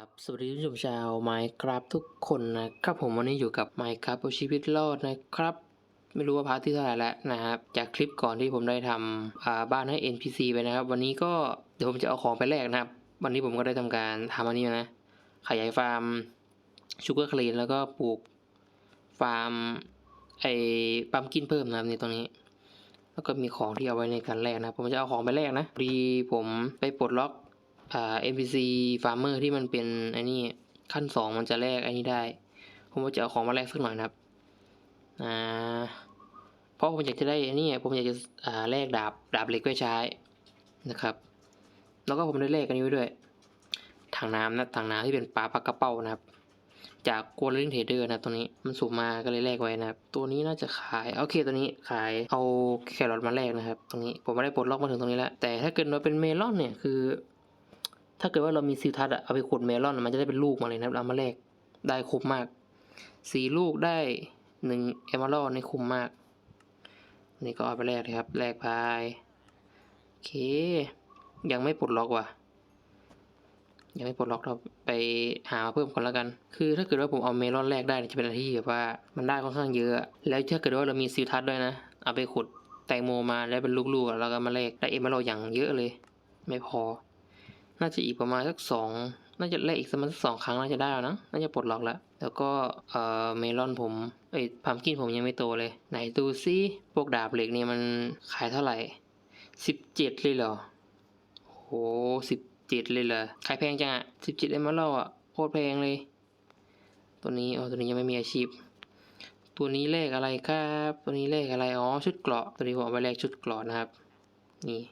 ครับสวัสดีผู้ชมชาวไมค์ครับทุกคนนะครับผมวันนี้อยู่กับไมค์ครับเอาชีวิตรอดนะครับ ไม่รู้ว่าพาร์ทที่เท่าไหร่แล้วนะครับ จากคลิปก่อนที่ผมได้ทำอ่าบ้านให้ NPC ไปนะครับ วันนี้ก็เดี๋ยวผมจะเอาของไปแลกนะครับ วันนี้ผมก็ได้ทำการทำอันนี้นะ ขยายฟาร์มชูเกอร์คลีนแล้วก็ปลูกฟาร์มไอ้ปั๊มกินเพิ่มนะครับในตรงนี้แล้วก็มีของที่เอาไว้ในการแลกนะ ผมจะเอาของไปแลกนะพอดีผมไปปลดล็อก อ่า NPC Farmer ที่มันเป็นไอ้นี่ขั้นสองมันจะแลกไอ้นี่ได้ ผมจะเอาของมาแลกสักหน่อยนะครับอ่าเพราะผมอยากจะได้ไอ้นี่ผมอยากจะอ่าแลกดาบดาบเหล็กไว้ใช้นะครับ แล้วก็ผมได้แลกอันนี้ไว้ด้วยถังน้ำนะถังน้ำที่เป็นปลาปลากระเป้านะครับ จากกัวลิงเทเดอร์นะตัวนี้มันสูงมาก็เลยแลกไว้นะครับ ตัวนี้น่าจะขายโอเคตัวนี้ขายเอาแครอทมาแลกนะครับ ตรงนี้ผมไม่ได้ปลดล็อกมาถึงตรงนี้แล้วแต่ถ้าเกิดเราเป็นเมลอนเนี่ยคือ ถ้าเกิดว่าเรามีซิลทัศอะเอาไปขุดเมลอนมันจะได้เป็นลูกมาเลยนะครับเอามาแลกได้คุ้มมากสี่ลูกได้หนึ่งเอม a ร d นี่คุ้มมาก นี่ก็เอาไปแลกเลยครับแลกพายโอเค ยังไม่ปลดล็อกว่ะ ยังไม่ปลดล็อกเราไปหามาเพิ่มก่อนแล้วกัน คือถ้าเกิดว่าผมเอาเมลอนแรกได้เนี่ยจะเป็นอะไรที่แบบว่ามันได้ค่อนข้างเยอะ แล้วถ้าเกิดว่าเรามีซิลทัศด้วยนะ เอาไปขุดแตงโมมาแล้วเป็นลูกๆแล้วก็มาแลกได้เอม a ร d อย่างเยอะเลย ไม่พอ น่าจะอีกประมาณสักสองน่าจะแลกอีกสักสองครั้งน่าจะได้แล้วนะน่าจะปลดล็อกแล้ว แล้วก็เอ่อเมลอนผมเอ้ยพัมกินผมยังไม่โตเลย ไหนดูซิพวกดาบเหล็กนี่มันขายเท่าไหร่สิบเจ็ดเลยเหรอโหสิบเจ็ดเลยเหรอขายแพงจังอะสิบเจ็ดเอ็มเล่าอะโคตรแพงเลย ตัวนี้อ๋อตัวนี้ยังไม่มีอาชีพ ตัวนี้เลขอะไรครับ ตัวนี้เลขอะไรอ๋อชุดเกราะตัวนี้ผมเอาไปแลกชุดเกราะนะครับ นี่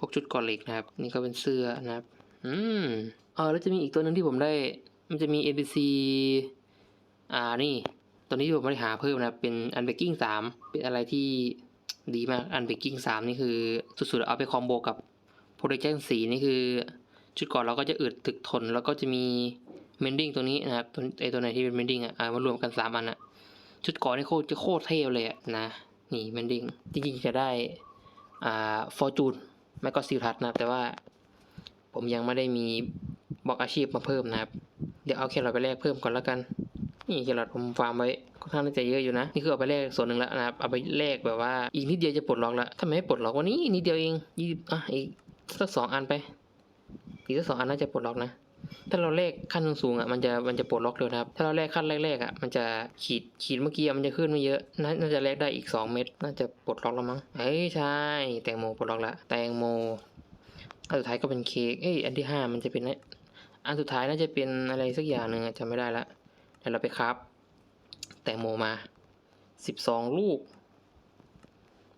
พวกชุดกราะเล็กนะครับ นี่ก็เป็นเสื้อนะครับ อืมเออแล้วจะมีอีกตัวหนึ่งที่ผมได้ มันจะมี NPC อ่านี่ ตัวนี้ที่ผมไม่ได้หาเพิ่มนะเป็น Unbreaking 3เป็นอะไรที่ดีมาก Unbreaking 3นี่คือสุดๆเอาไปคอมโบกับ Protection 4นี่คือ ชุดก่อนเราก็จะอึดถึกทน แล้วก็จะมี Mending ตัวนี้นะครับตัวไอตัวไหนที่เป็น Mending อะมารวมกัน3อันอะชุดก่อนนี่โคตรจะโคตรเท่เลยอะนะนี่ Mending จริงๆจะได้อ่า Fortune แม่ก็ซิลทัศนะครับ แต่ว่าผมยังไม่ได้มีบอกอาชีพมาเพิ่มนะครับ เดี๋ยวเอาแครอทไปแลกเพิ่มก่อนแล้วกัน นี่แครอทผมฟาร์มไว้ค่อนข้างน่าจะเยอะอยู่นะ นี่คือเอาไปแลกส่วนหนึ่งแล้วนะครับ เอาไปแลกแบบว่าอีกนิดเดียวจะปลดล็อกแล้วทำไมไม่ปลดล็อกวันนี้นิดเดียวเองยี่สิบอะอีกสักสองอันไป อีกสักสองอันน่าจะปลดล็อกนะ ถ้าเราแลกขั้นสูงอะมันจะมันจะปลดล็อกเร็วนะครับ ถ้าเราแลกขั้นแรกๆอะมันจะขีดขีดเมื่อกี้มันจะขึ้นไม่เยอะนาน่าจะแลกได้อีกสองเม็ดน่าจะปลดล็อกแล้วมั้งเอ้ยใช่ แตงโมปลดล็อกละแตงโมอันสุดท้ายก็เป็นเค้กเอ้ยอันที่ห้ามันจะเป็นอันสุดท้ายน่าจะเป็นอะไรสักอย่างหนึ่งจำไม่ได้ละเดี๋ยวเราไปครับ แตงโมมาสิบสองลูก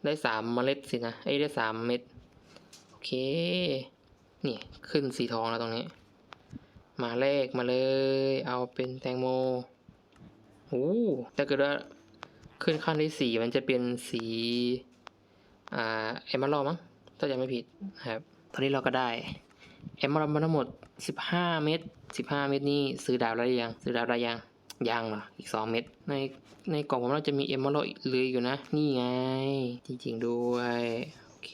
ได้สามเมล็ดสินะเอ้ยได้สามเม็ดโอเค นี่ขึ้นสีทองแล้วตรงนี้ มาเลขมาเลย เอาเป็นแตงโมโอ้ถ้าเกิดว่าขึ้นขั้นที่สี่มันจะเป็นสี อ่าเอมเมอรัลมั้งถ้าจำไม่ผิดครับ ตอนนี้เราก็ได้เอมเมอรัลมาทั้งหมดสิบห้าเม็ดสิบห้าเม็ดนี่ซื้อดาวได้ยัง ซื้อดาวได้ยังยังเหรออีกสองเม็ดในในกล่องผมน่าจะมีเอมเมอรัลเหลืออยู่นะ นี่ไง จริงๆด้วย โอเค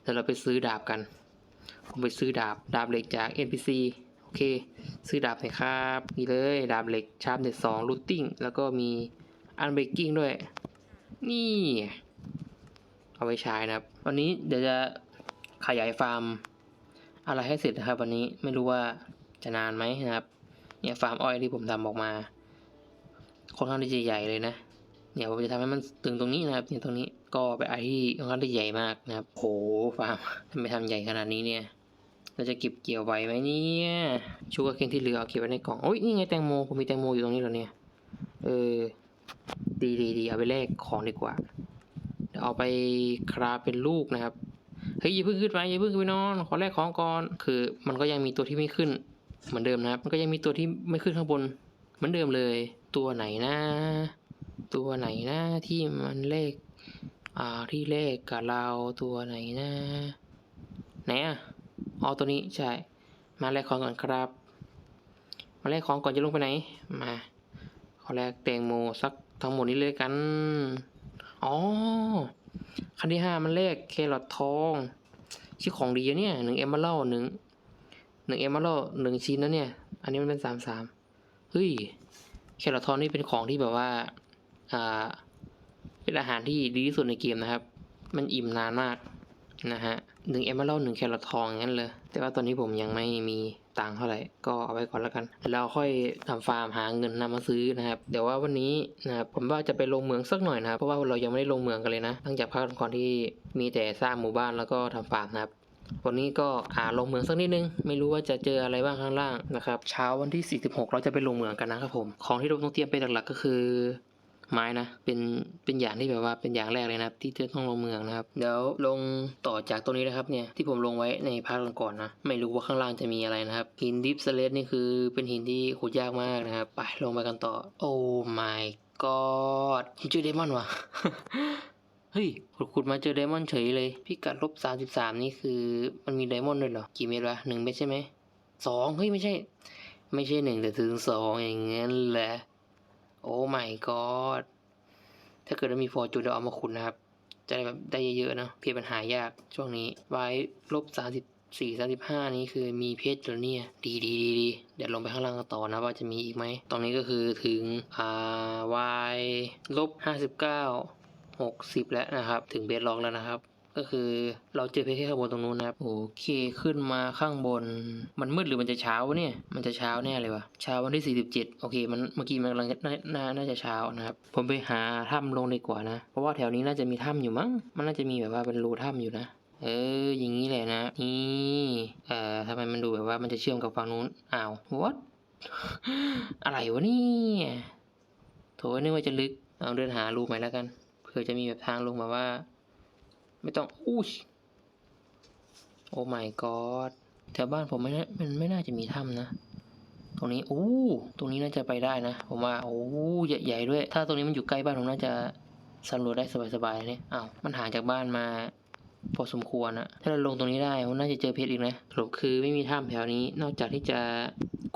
เดี๋ยวเราไปซื้อดาบกัน ผมไปซื้อดาบ ดาบเหล็กจาก NPC เค ซื้อดาบหน่อยครับนี่เลยดาบเหล็กชาร์ปเน็ตสองรูทติ้งแล้วก็มีอันเบรกกิ้งด้วย นี่ เอาไว้ใช้นะครับ วันนี้เดี๋ยวจะขยายฟาร์ม อะไรให้เสร็จนะครับ วันนี้ไม่รู้ว่าจะนานไหมนะครับเนี่ยฟาร์มอ้อยที่ผมทำออกมาค่อนข้างที่จะใหญ่เลยนะ เนี่ยผมจะทำให้มันตึงตรงนี้นะครับเนี่ยตรงนี้ก็เป็นอที่ค่อนข้างที่ใหญ่มากนะครับโหฟาร์มทำไมทำใหญ่ขนาดนี้เนี่ย เราจะเก็บเกี่ยวไหวไหมเนี่ยชูกร์เคนที่เหลือเอาเก็บไว้ในกล่องโอ้ยนี่ไงแตงโมผมมีแตงโมอยู่ตรงนี้แล้วเนี่ยเออดีดีดีเอาไปแลกของดีกว่าเดี๋ยวเอาไปคราเป็นลูกนะครับเฮ้ยอย่าเพิ่งขึ้นไปอย่าเพิ่งขึ้นไปนอนขอแลกของก่อนคือ มันก็ยังมีตัวที่ไม่ขึ้น เหมือนเดิมนะครับ มันก็ยังมีตัวที่ไม่ขึ้นข้างบน เหมือนเดิมเลย ตัวไหนนะ ตัวไหนนะที่มันเลขอ่าที่เลขกับเราตัวไหนนะไหนอะ เอ๋อตัวนี้ใช่ มาแลกของก่อนครับ มาแลกของก่อนจะลงไปไหน มาขอแลกแตงโมสักทั้งหมดนี้เลยกัน อ๋อ คันที่ห้ามันเลขแครอททอง ชื่อของดีอะเนี่ยหนึ่งเอมเบอร์หนึ่งหนึ่งเอม a ร d หนึ่งชิ้นนะเนี่ย อันนี้มันเป็นสามสามเฮ้ย แครอททองนี่เป็นของที่แบบว่า อ่า เป็นอาหารที่ดีที่สุดในเกมนะครับ มันอิ่มนานมาก นะฮะหนึ่งเอม a ร d หนึ่งแครอททองอย่างนั้นเลย แต่ว่าตอนนี้ผมยังไม่มีตังเท่าไหร่ ก็เอาไว้ก่อนแล้วกันเราค่อยทำฟาร์มหาเงินนำมาซื้อนะครับ เดี๋ยวว่าวันนี้นะครับผมว่าจะไปลงเมืองสักหน่อยนะครับ เพราะว่าเรายังไม่ได้ลงเมืองกันเลยนะหลังจากพักก่อนที่มีแต่สร้างหมู่บ้านแล้วก็ทำฟาร์มนะครับวันนี้ก็อ่าลงเมืองสักนิดนึง ไม่รู้ว่าจะเจออะไรบ้างข้างล่างนะครับ เช้าวันที่ 46 เราจะไปลงเมืองกันนะครับผม ของที่เราต้องเตรียมไปหลักๆก็คือ ไม้นะ เป็นเป็นอย่างที่แบบว่าเป็นอย่างแรกเลยนะครับ ที่จะต้องลงเมืองนะครับเดี๋ยวลงต่อจากตรงนี้นะครับเนี่ยที่ผมลงไว้ในภาคก่อนๆนะ ไม่รู้ว่าข้างล่างจะมีอะไรนะครับหินดิฟสเลตนี่คือเป็นหินที่ขุดยากมากนะครับไปลงไปกันต่อ โอ้ my god ผมเจอเดมอนว่ะเฮ้ยขุดมาเจอไดมอนด์เฉยเลย พิกัดลบสามสิบสามนี่คือมันมีไดมอนด์ด้วยเหรอ กี่เม็ดวะหนึ่งเม็ดใช่ไหมสองเฮ้ย ไม่ใช่ ไม่ใช่หนึ่งแต่ถึงสองอย่างเงี้ยแหละ โอ้ my god ถ้าเกิดว่ามีฟอร์จูนเดี๋ยวเอามาขุดนะครับ จะได้แบบได้เยอะๆนะเพชรมันหายากช่วงนี้ ไว้ลบสามสิบสี่สามสิบห้านี้คือมีเพชรเหรอเนี่ย ดีดีดีดีเดี๋ยวลงไปข้างล่างต่อนะว่าจะมีอีกไหม ตรงนี้ก็คือถึง อ่าวายลบห้าสิบเก้าหกสิบแล้วนะครับ ถึงเบสล็อกแล้วนะครับ ก็คือเราเจอเพชรแค่ข้างบนตรงนู้นนะครับโอเคขึ้นมาข้างบน มันมืดหรือมันจะเช้าวะเนี่ยมันจะเช้าแน่เลยวะเช้าวันที่สี่สิบเจ็ดโอเค มันเมื่อกี้มันกำลังน่าน่าจะเช้านะครับผมไปหาถ้ำลงดีกว่านะ เพราะว่าแถวนี้น่าจะมีถ้ำอยู่มั้งมันน่าจะมีแบบว่าเป็นรูถ้ำอยู่นะเออ อย่างนี้แหละนะ นี่ เอ่อทำไมมันดูแบบว่ามันจะเชื่อมกับฝั่งนู้น อ้าว what อะไรวะนี่โถนึกว่าจะลึก เอาเดินหารูใหม่แล้วกัน เผื่อจะมีแบบทางลงแบบว่า ไม่ต้องอู้ชโอ้ my god แถวบ้านผมไม่น่ามันไม่น่าจะมีถ้ำนะ ตรงนี้อู้ตรงนี้น่าจะไปได้นะ ผมว่าโอ้ใหญ่ๆด้วย ถ้าตรงนี้มันอยู่ใกล้บ้านผมน่าจะสำรวจได้สบายๆเนี่ยอ้าวมันห่างจากบ้านมาพอสมควรอะถ้าเราลงตรงนี้ได้มันน่าจะเจอเพชรอีกนะสรุปคือไม่มีถ้ำแถวนี้ นอกจากที่จะ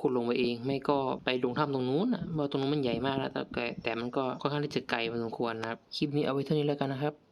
ขุดลงไปเอง ไม่ก็ไปลงถ้ำตรงนู้นอะเพราะตรงนู้นมันใหญ่มากแล้วแต่แต่มันก็ค่อนข้างที่จะไกลพอสมควรนะครับ คลิปนี้เอาไว้เท่านี้แล้วกันนะครับ